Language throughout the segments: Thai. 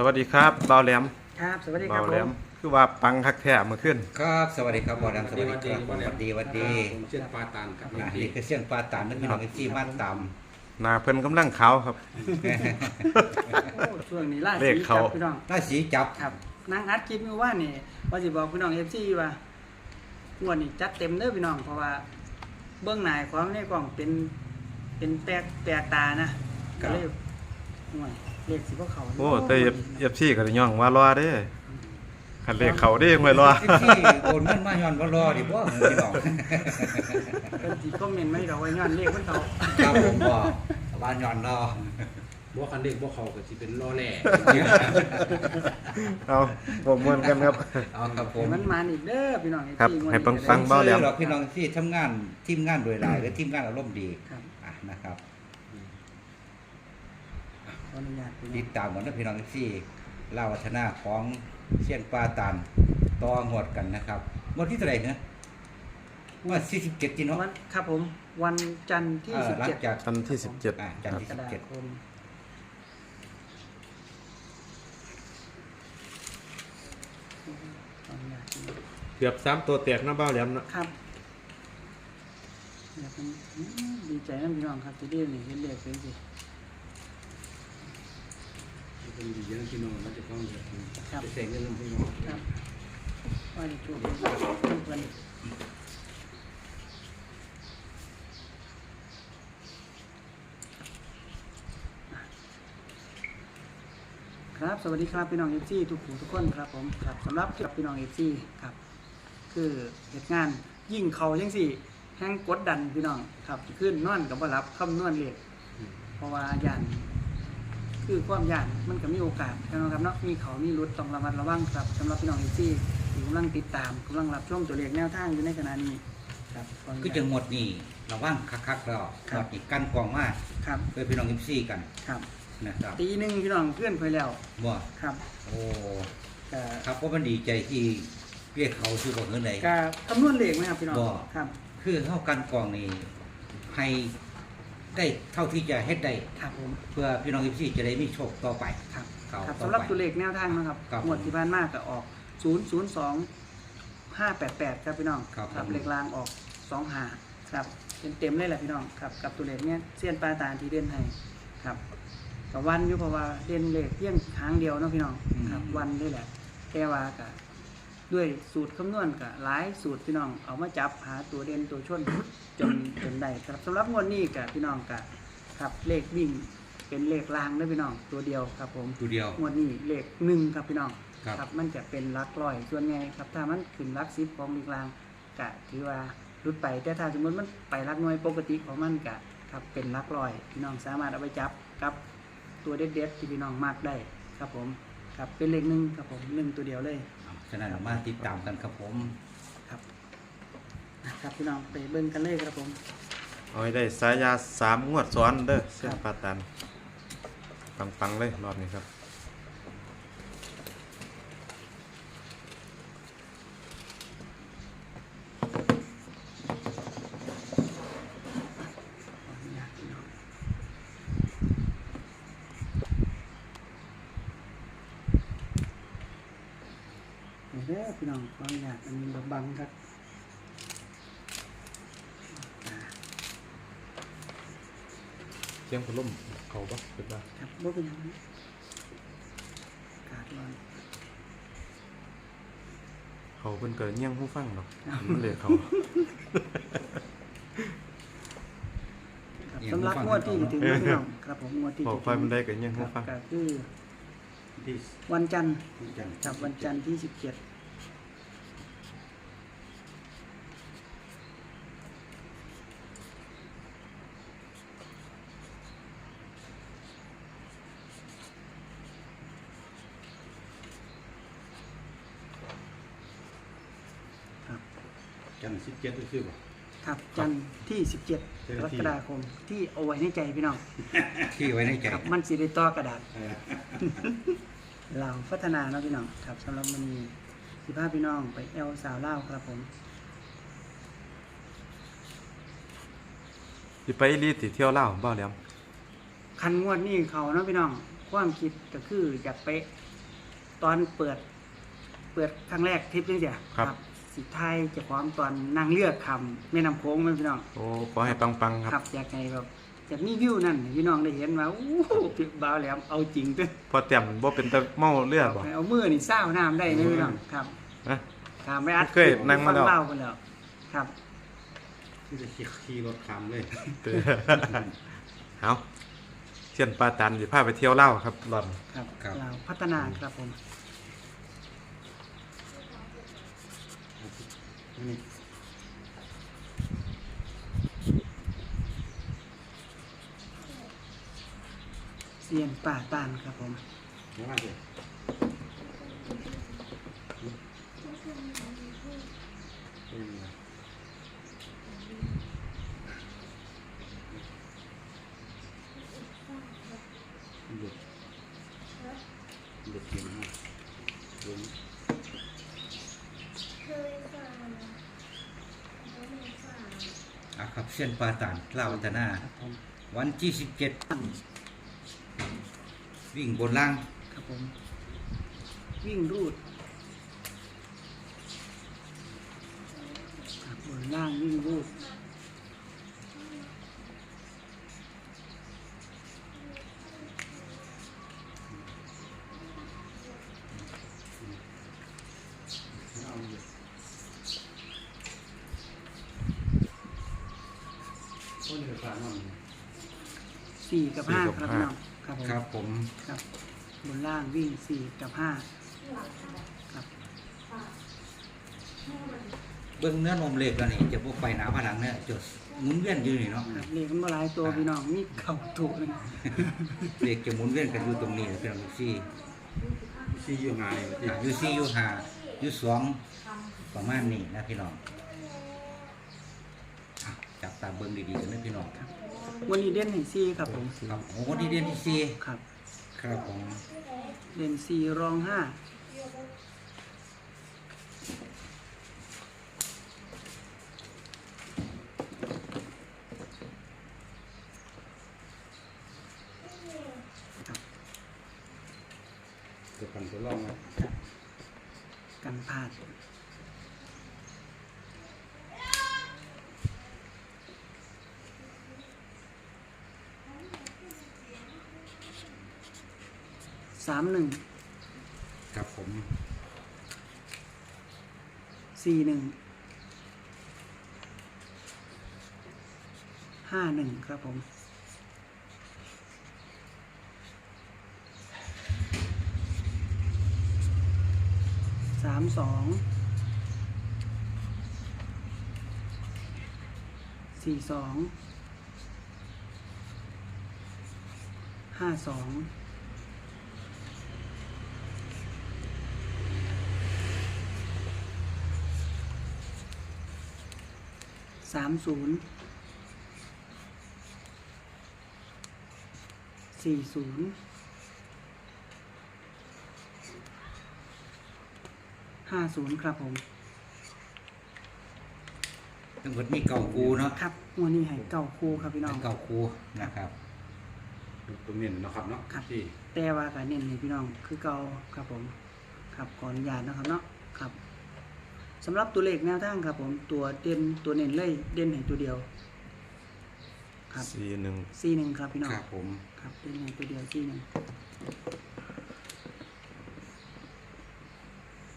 สวัสดีครับเบาแหลมครับ สวัสดีครัเบาบแหลผมมคือว่าปังคักแท้เมื่อขึ้นครับสวัสดีครับบอดำสวัสดีครับสวัสดีสวัสดีผมเช่นปลาตานครับอ่านี่คือเสียงปลาตานนึกพี่น้องที่มาตามหนาเพิ่นกำลังขาวครับ โอ้ช่วงนี้ล่าเลสีขเขา จับพี่น้องราศีจับครับนั่งอัดคลิปมือว่านี่ว่าสิบอกพี่น้องเอฟซีว่างวดนี้จัดเต็มเด้อพี่น้อง เพราะว่าเบื้องหน้าของในกล่องเป็นเป็นแปลกแปลกตานะก็เลยห่วย เลขสิพวกเขาโอ้แต่เอฟซีก็ได้ย่องว่ารอเด้คันเลขเขาเด้ไม่รอที่โอนเงินมาย้อนว่ารอดิบ่พี่น้องเป็นสีคอมเมนต์ไม่เราไว้ย้อนเลขมันเขาครับผมบอกว่าย้อนรอบัวคันเด็กบัวเขาก็สิเป็นล่อแหล่เอาผมม่วนกันครับเอาครับผมให้มันมาอีกเด้อพี่น้อง FC ครับงวดนี้ให้ปังก็ฟัได้งเบาแหลมซื้อรอกพี่น้องที่ทำงานทีมงานโดยหลายหรือทีมงานอารมณ์ดีครับอะนะครับข ออนุญาตพี่น้ติองดตามกันนะพี่น้องที่เล่าวัฒนาของเสียงปลาตานต่องวดกันนะครับงวดที่เท่าไหร่เนี่ยงว่า47จีเนาะวันครับผม วันจันทร์ที่เอ่อสิบหลังเจ็ดจากวันที่สิบเจ็ดอะจันทร์ที่กรสิบฎาเจ็ดคมขออนุญาตพี่น้อง เกือบสามตัวแตกนะเบาแหลมนะครับอยากเป็นอืมดีใจนะพี่น้องครับที่ได้นี่เห็นเลขเป็นสิ เป็นดีเยอะพี่น้องมันจะต้องเยอะเสกเงินลงพี่น้องครับว่าจะช่วยเพื่อนครับ สวัสดีครับพี่น้องเอฟซีทุกผู้ทุกคนครับผมครับสำหรับกับพี่น้องเอฟซีครับ คือเหตุงานยิ่งเขายังสี่แห้งกดดันพี่น้องครับขึ้นนอนกับว่ารับคำนวณเลขเพราะว่าย่าน คือความย่านมันก็มีโอกาสนะครับเนาะมีเขามีรุดต้องระมัดระวังครับสำหรับพี่น้องเอฟซีที่กำลังติดตามกำลังรับชมตัวเลขแนวทางอยู่ในขณะนี้ครับขออนุญาตก็จะหมดนี่ระว่างคักๆแล้วครัหบมดนี่กันกองมากครับเพื่อพี่น้องยิปซี่กันครับนะครับตีหนึ่งพี่น้องเพื่อนไปแล้วบ่ครับ โอ้ก็ครับเพราะมันดีใจที่เรียกเขาชื่อบอกเงินไหนก็คำนวณเลขไหมครับพี่น้องบ่ครับ คือเข้ากันกองนี่ให้ ได้เท่าที่จะเฮ็ดได้ครับผม เพื่อพี่น้องยิปซี่จะได้มีโชคต่อไปครับครับครับต่อสำหรับไปตัวเลขแนวทางนะครับครับงวดที่ผ่านมากก็ออก 0 0 2 5 8 8 ครับพี่น้องครับผม เลขรางออก2 5ครับเป็นเต็มเลยแหละพี่น้องครับกับตัวเลขเนี้ยเสี้ยนปลาตาลที่เด่นให้ครับกับวันอยู่เพราะว่าเด่นเลขเพียงครั้งเดียวเนาะพี่น้องครับวันนี่แหละแค่ว่ากับ ด้วยสูตรคำนวณกับหลายสูตรพี่น้องเอามาจับหาตัวเด่นตัวชนจนจนได้ครับสำหรับงวดนี้กับพี่น้องกับครับเลขวิ่งเป็นเลขรางเด้อพี่น้องตัวเดียวครับผมตัวเดียว งวดนี้เลขหนึ่งครับพี่น้องครับ มันจะเป็นหลักร้อยส่วนไงครับถ้ามันขึ้นหลักสิบของเลขกลางกะถือว่ารุดไปแต่ถ้าสมมติมันไปหลักหน่วยปกติของมันกะครับเป็นหลักร้อยพี่น้องสามารถเอาไปจับกับตัวเด็ดๆที่พี่น้องมากได้ครับผมครับเป็นเลขหนึ่งครับผมหนึ่งตัวเดียวเลยเอา ฉะนั้นเรามาติดตามกันครับผม ครับนะครับพี่น้องไปเบิ่งกันเลยครับผม เอาให้ได้สายยาสามงวดซ้อนเด้อเส้นปลาตัน ปังๆเลยรอบนี้ครับ ขออนุญาตพี่น้องเด้อพี่น้องขออนุญาตอันนี้บังๆครับเสียงพัดลมเขาปะเป็นบ้าครับบ่เป็นหยังอากาศร้อนเขาเป็นเกิดเงี้ยงหูฟังหรอกมันเลยเขาครับสำหรับงวดที่ถึงแล้วพี่น้องครับผมงวดที่บอกจะไฟมันได้กับเงี้ยงคหูรับฟังก็คือที่วันจันทร์จันครับวันจันทร์ที่สิบเจ็ด จันทร์สิบเจ็ดคือบ่ ครับ จันทร์ที่สิบเจ็ดกรกฎาคมที่เอาไว้ในใจพี่น้องที่ไว้ในใจครับมันสีได้ต่อกระดาษเราพัฒนาเนาะพี่น้องครับสำหรับมันมีสิภาพพี่น้องไปแอลสาวเล่าวครับผมสิไปรีติเที่ยวเล่าวเบ้าแหลมคันงวดนี่เขาเนาะพี่น้องความคิดก็คืออยากไปตอนเปิด เปิดครั้งแรกทริปนี่เดียครับ สิไทายเจะพร้าขอมตอนนั่งเลือกคำแม่น้ำโค้งไหมพี่น้องโอ้ขอให้ปังๆคครัรับบอยากให้แบบอยากมีวิวนั่นให้พี่น้องได้เห็นว่าโอ้โหพี่บ่าวแหลมเอาจริงเด้อพอเตรียมบ่เป็นตะเมาเลือดบ่ให้เอามือนี่เศร้าวน้ำได้ไหมพี่น้องครับ นะ ครับไม่อัดเคยนั่งมาแล้ว ฟัเล่ากันแล้วครับ ที่จะขี่ขี่รถขามเลย เด้อเอาเชียนปลาตันสิพาไปเที่ยวเล่าวครับหล่อน ครับครับ เราพัฒนาครับผม นี่ เซียนป่าตานครับผมเดี๋ยวมาสิเป็นไงเด็ดเด็ดเก่งมากเก่งอะ ครับเส้นปลาตานเล่าวัฒนา ครับผมวันที่สิบเจ็ดวิ่งบนล่างครับผม วิ่งรูดครับบนล่างวิ่งรูด เอาเลยโอ้ยเดือดร้อนมากเลยสี่กับห้าสี่กับครับห้าพี่น้องครับผมครับผมครับบนล่างวิ่งสี่กับห้าครับเบื้องเนื้อนมเล็กแล้วนี่จะพวกไปหนาผนังเนี่ยจะหมุนเวียนอยู่นี่เนาะครับเลขมันบ่หลายตัวพี่น้องมีเข่าถูกเลยเล็กจะหมุนเวียนกันอยู่ตรงนี้นะเป็นลูกซี่ซีอยู่ไงที่อะอยู่ซี่อยู่ห้าอยู่สองประมาณนี้นะพี่น้องอะ จับตาเบิ้งดีๆกันนะพี่น้องครับวันนี้เด่นให้สี่ครับผมโอ้โหที่เด่นที่ซี่ครับ ครับผมเด่นสี่รองห้าเดี๋ยวกันตัวลองนะกันพลาด สามหนึ่งครับผมสี่หนึ่งห้าหนึ่งครับผมสามสองสี่สองห้าสองามศูนย์สี่ศูนย์ห้าศูนย์ครับผมทั้งหมดมีเก่าคูเนาะครับวันนี้ให้เก่าครูครับพี่น้อง เก่าคูนะครับตัวเน้นเนาะครับเนาะครับ ที่แต่ว่าการเน้นให้พี่น้องคือเก่าครับผม ครับขออนุญาตนะครับเนาะครับ สำหรับตัวเลขแนวทางครับผมตัวเด่นตัวเน้นเลยเด่นให้ตัวเดียว ครับ สี่หนึ่งซีหนึ่งครับพี่น้องครับผมครับเด่นให้ตัวเดียวซีหนึ่ง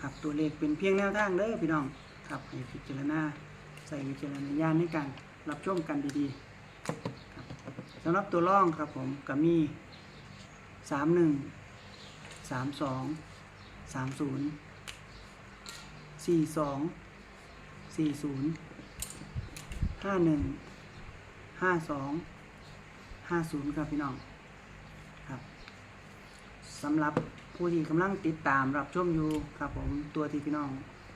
ครับตัวเลขเป็นเพียงแนวทางเด้อพี่น้องครับให้พิจารณาใส่วิจารณญาณในการรับชมกันดีๆครับสำหรับตัวร่องครับผมก็มีสามหนึ่งสามสองสามศูนย์ สี่สองสี่ศูนย์ห้าหนึ่งห้าสองห้าศูนย์ครับพี่น้องครับสำหรับผู้ที่กำลังติดตามรับชมอยู่ครับผมตัวที่พี่น้อง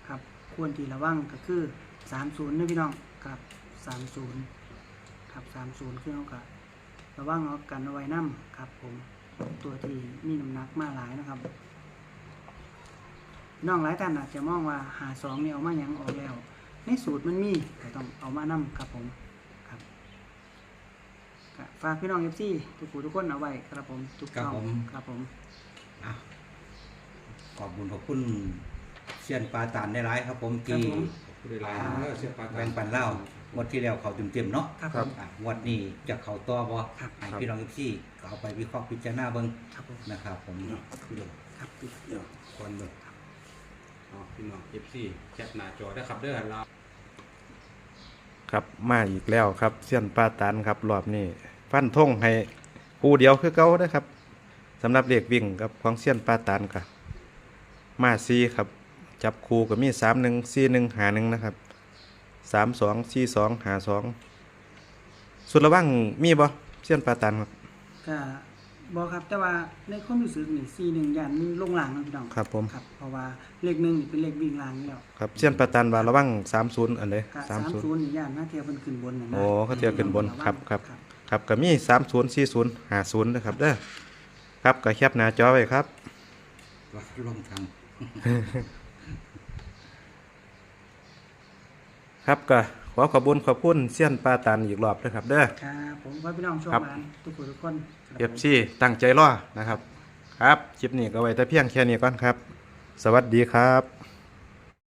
ครับควรที่ระวังก็คือสามศูนย์นะพี่น้องครับสามศูนย์ครับสามศูนย์คือเอากับระวังเอากันเอาไว้นํครับผมตัวที่มีน้ำหนักมาหลายนะครับ น้องหลายท่านอาจจะมองว่าหาสองเนี่ยเอามาหยังออกแล้ว ในสูตรมันมีก็ต้องเอามานํครับผมครับก็ฝากพี่น้องเอฟซีทุกผู้ทุกคนเอาไว้ครับผมทุกครับช่องผม ครับผมอะขอบคุณขอบคุณเซียนปลาตานได้หลายครับผมที่ผู้ใดหลายเด้อเสียปลาตาแบ่งปันเล่าหมดที่แล้วเขาเต็มๆเนาะครับคผรับมอะงวดนี้จะเขาต่อบ่ครับ ให้พี่น้องที่เอาไปวิเคราะห์พิจารณาเบิ่งครับผมนะครับผมเนาะเดี๋ยวครับ เดี๋ยวก่อนเบิ่ง เอาพี่น้อง FC แคปหน้าจอได้ครับเด้อเราครับมาอีกแล้วครับเสี้ยนปลาตันครับรอบนี้ฟันทงให้คู่เดียวคือเก่าเด้อครับสำหรับเด็กวิ่งกับของเสี้ยนปลาตันกับมาซีครับ จับคู่ก็มีสามหนึ่งสี่หนึ่งหาหนึ่งนะครับสามสองสี่สองหาสองสุดระว่างมีบ่เสี้ยนปลาตันครับก็ บอกครับ แต่ว่าในความรู้สึกนี่ซีหนึ่งยันลงล่างนะพี่น้องครับผม ครับ เพราะว่าเลขหนึ่งนี่เป็นเลขวิ่งล่างนี่แล้วครับเสี้ยนปลาตันว่าระว่างสามศูนย์อันเลยก็สาสามมศูนย์ศูนย์นี่ยันหน้าเทียบมันขึ้นบนน่ะนะโอ้เขาเทียบขึ้นบนครับครับ ครับครับก็มีสามศูนย์สี่ศูนย์หาศูนย์นะครับเด้อครับก็แคปหน้าจอไว้ครับ ว่าลงทางครับก็ข อขอบคุญขอบคุณเซียนปลาตันอีกรอบด้วยครับ เด้อ ครับผมขอให้พี่น้องโชคครับ มานทุกคนทุกคนครับเอฟซีตั้งใจรอนะครับ ครับคลิปนี้ก็ไว้แต่เพียงแค่นี้ก่อนครับ สวัสดีครับ